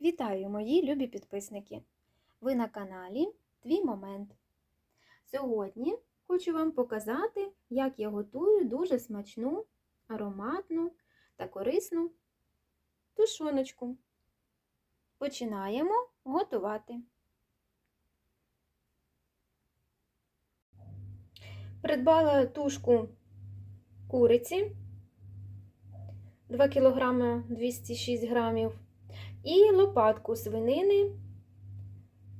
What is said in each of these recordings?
Вітаю, мої любі підписники! Ви на каналі Твій Момент. Сьогодні хочу вам показати, як я готую дуже смачну, ароматну та корисну тушоночку. Починаємо готувати. Придбала тушку куриці 2 кг 206 грамів і лопатку свинини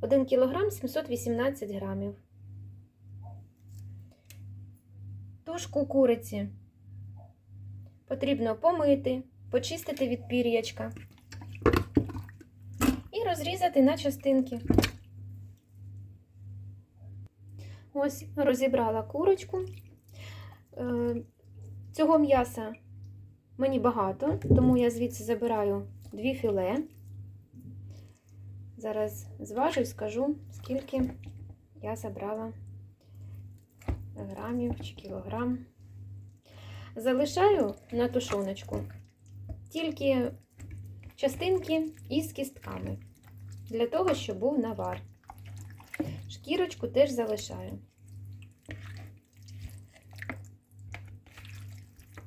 1 кг 718 грамів. Тушку куриці потрібно помити, почистити від пір'ячка і розрізати на частинки. Ось розібрала курочку. Е, Цього м'яса мені багато, тому я звідси забираю дві філе. Зараз зважу і скажу, скільки я забрала грамів чи кілограм. Залишаю на тушоночку тільки частинки із кістками, для того, щоб був навар. Шкірочку теж залишаю.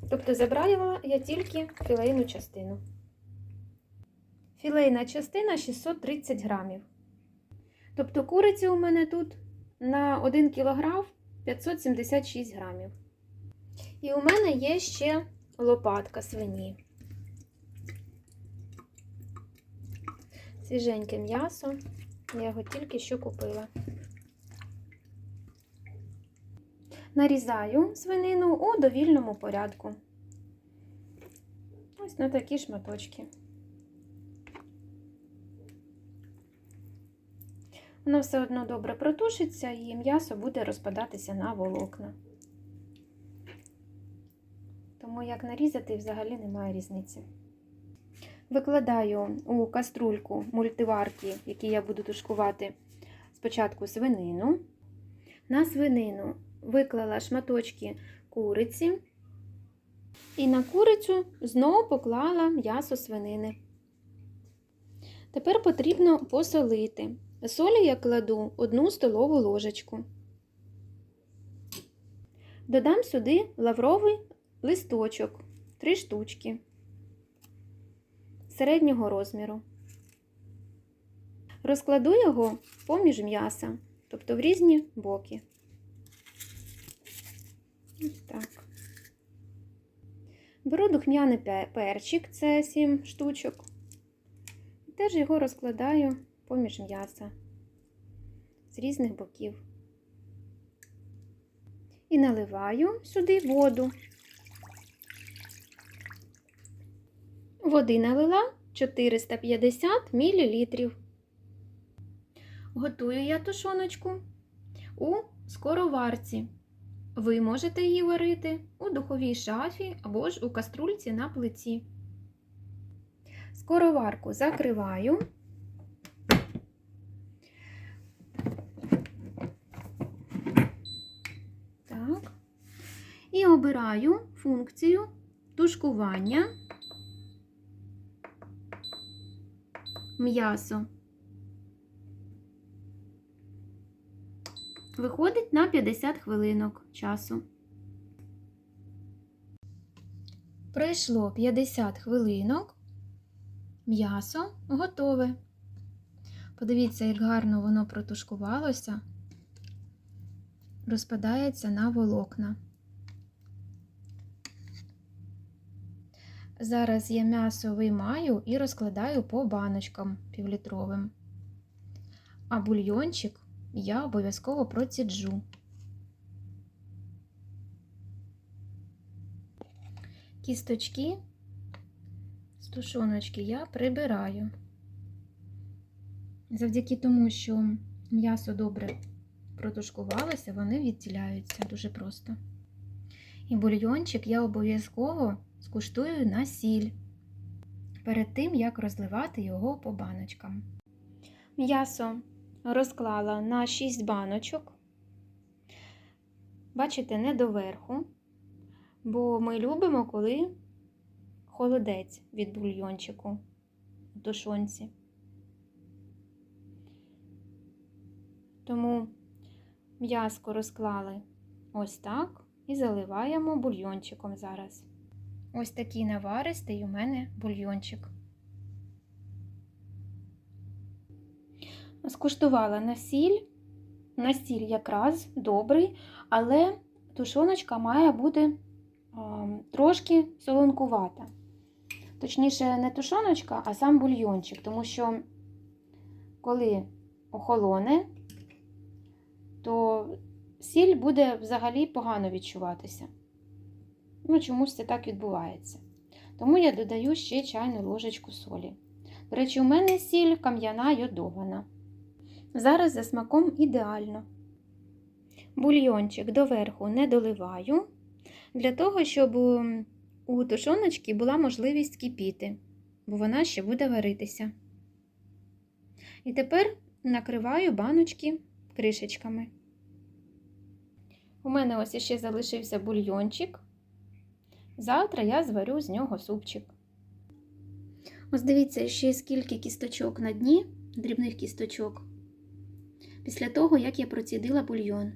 Тобто забрала я тільки філейну частину. Філейна частина 630 грамів. Тобто куриці у мене тут на 1 кг 576 грамів. І у мене є ще лопатка свині. Свіженьке м'ясо. Я його тільки що купила. Нарізаю свинину у довільному порядку. Ось на такі шматочки. Воно все одно добре протушиться і м'ясо буде розпадатися на волокна. Тому як нарізати взагалі немає різниці. Викладаю у каструльку мультиварки, в якій я буду тушкувати спочатку свинину. На свинину виклала шматочки куриці. І на курицю знову поклала м'ясо свинини. Тепер потрібно посолити. Солі я кладу 1 столову ложечку. Додам сюди лавровий листочок 3 штучки середнього розміру. Розкладу його поміж м'яса, тобто в різні боки. Так. Беру духмяний перчик, це 7 штучок. І теж його розкладаю поміж м'яса з різних боків. І наливаю сюди воду. Води налила 450 мл. Готую я тушоночку у скороварці. Ви можете її варити у духовій шафі або ж у каструльці на плиті. Скороварку закриваю. Так. Обираю функцію тушкування м'ясо. Виходить на 50 хвилинок часу. Пройшло 50 хвилинок. М'ясо готове. Подивіться, як гарно воно протушкувалося, розпадається на волокна. Зараз я м'ясо виймаю і розкладаю по баночкам півлітровим. А бульйончик я обов'язково проціджу. Кісточки з тушоночки я прибираю. Завдяки тому, що м'ясо добре протушкувалося, вони відділяються дуже просто. І бульйончик я обов'язково скуштую на сіль перед тим, як розливати його по баночкам. М'ясо розклала на 6 баночок. Бачите, не доверху, бо ми любимо, коли холодець від бульйончику в тушонці. Тому м'язко розклали ось так і заливаємо бульйончиком зараз. Ось такий наваристий у мене бульйончик. Скуштувала на сіль. Якраз добрий, але тушоночка має бути трошки солонкувата. Точніше, не тушоночка, а сам бульйончик, тому що коли охолоне, то сіль буде взагалі погано відчуватися. Ну, чомусь це так відбувається. Тому я додаю ще чайну ложечку солі. До речі, у мене сіль кам'яна йодована. Зараз за смаком ідеально. Бульйончик доверху не доливаю, для того, щоб у тушоночки була можливість кипіти, бо вона ще буде варитися. І тепер накриваю баночки кришечками. У мене ось іще залишився бульйончик. Завтра я зварю з нього супчик. Ось дивіться, ще скільки кісточок на дні, дрібних кісточок, після того, як я процідила бульйон.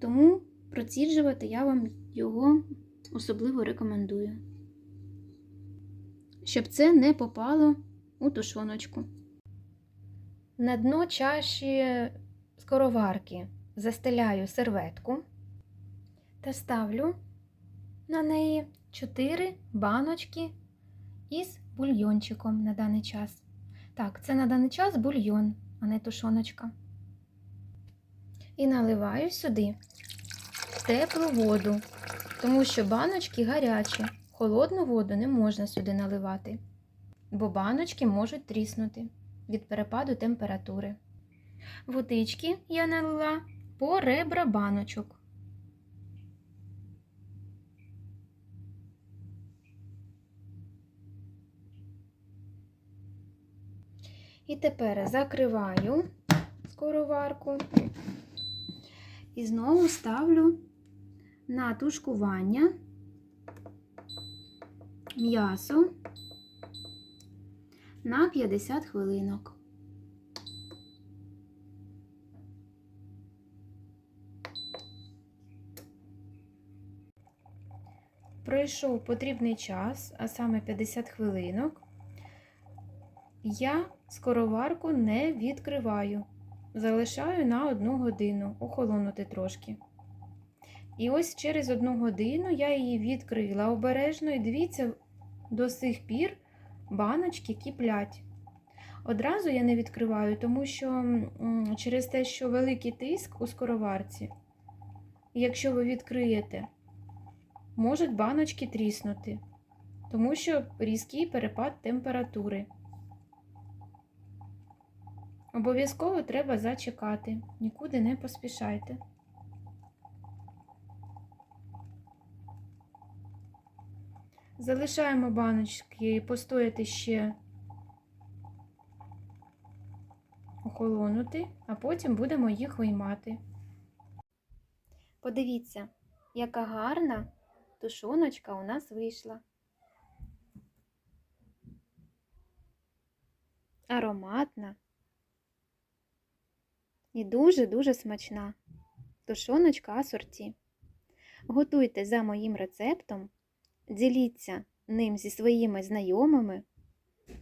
Тому проціджувати я вам його особливо рекомендую, щоб це не попало у тушоночку. На дно чаші скороварки застеляю серветку та ставлю на неї 4 баночки із бульйончиком на даний час. Так, це на даний час бульйон, а не тушоночка. І наливаю сюди теплу воду, тому що баночки гарячі. Холодну воду не можна сюди наливати, бо баночки можуть тріснути від перепаду температури. Водички я налила по ребра баночок. І тепер закриваю скороварку і знову ставлю на тушкування м'ясо на 50 хвилинок. Пройшов потрібний час, а саме 50 хвилинок. Я скороварку не відкриваю, залишаю на одну годину охолонути трошки. І ось через одну годину я її відкрила обережно і дивіться, до сих пір баночки киплять. Одразу я не відкриваю, тому що через те, що великий тиск у скороварці, якщо ви відкриєте, можуть баночки тріснути, тому що різкий перепад температури. Обов'язково треба зачекати, нікуди не поспішайте. Залишаємо баночки постояти ще охолонути, а потім будемо їх виймати. Подивіться, яка гарна тушоночка у нас вийшла. Ароматна і дуже-дуже смачна тушоночка асорті. Готуйте за моїм рецептом, діліться ним зі своїми знайомими,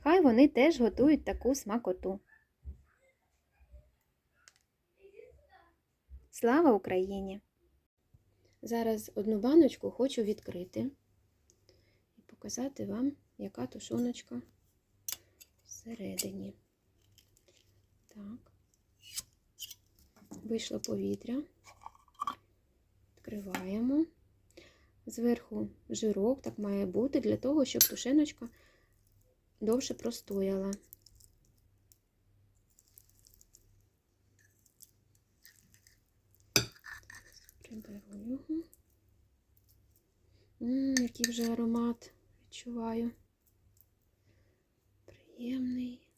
хай вони теж готують таку смакоту. Слава Україні! Зараз одну баночку хочу відкрити і показати вам, яка тушоночка всередині. Так, вийшло повітря, відкриваємо. Зверху жирок, так має бути, для того, щоб тушиночка довше простояла. Приберу його. Ммм, який вже аромат відчуваю. Приємний.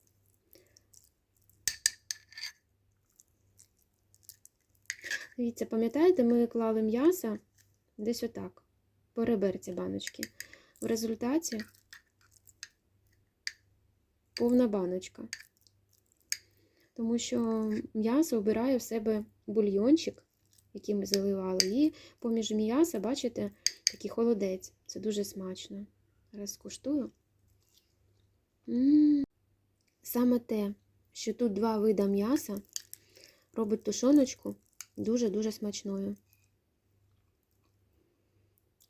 Дивіться, пам'ятаєте, ми клали м'ясо десь отак, по реберці баночки. В результаті повна баночка. тому що м'ясо обирає в себе бульйончик, який ми заливали, і поміж м'яса, бачите, такий холодець. Це дуже смачно. Зараз скуштую. М, Саме те, що тут два вида м'яса робить тушоночку дуже-дуже смачною.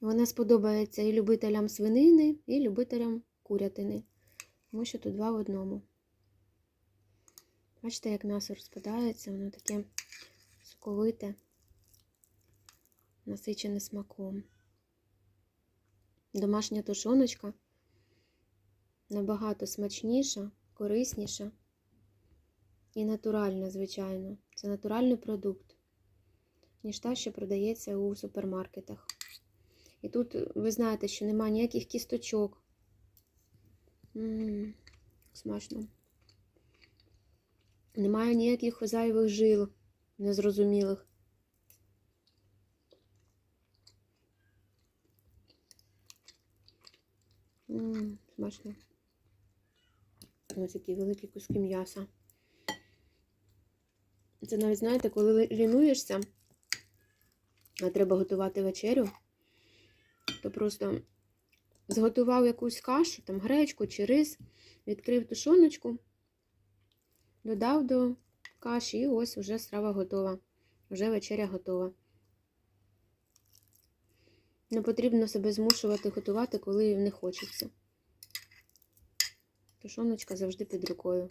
Вона сподобається і любителям свинини, і любителям курятини, тому що тут два в одному. Бачите, як м'ясо розпадається, воно таке соковите, насичене смаком. Домашня тушоночка набагато смачніша, корисніша і натуральна, звичайно. Це натуральний продукт, ніж та, що продається у супермаркетах. І тут ви знаєте, що немає ніяких кісточок. М, смачно. Немає ніяких зайвих жил незрозумілих. М, смачно. Ось такі великі куски м'яса. Це навіть, знаєте, коли лінуєшся, а треба готувати вечерю, то просто зготував якусь кашу, там гречку чи рис, відкрив тушоночку, додав до каші, і ось вже страва готова. Вже вечеря готова. Не потрібно себе змушувати готувати, коли не хочеться. Тушоночка завжди під рукою.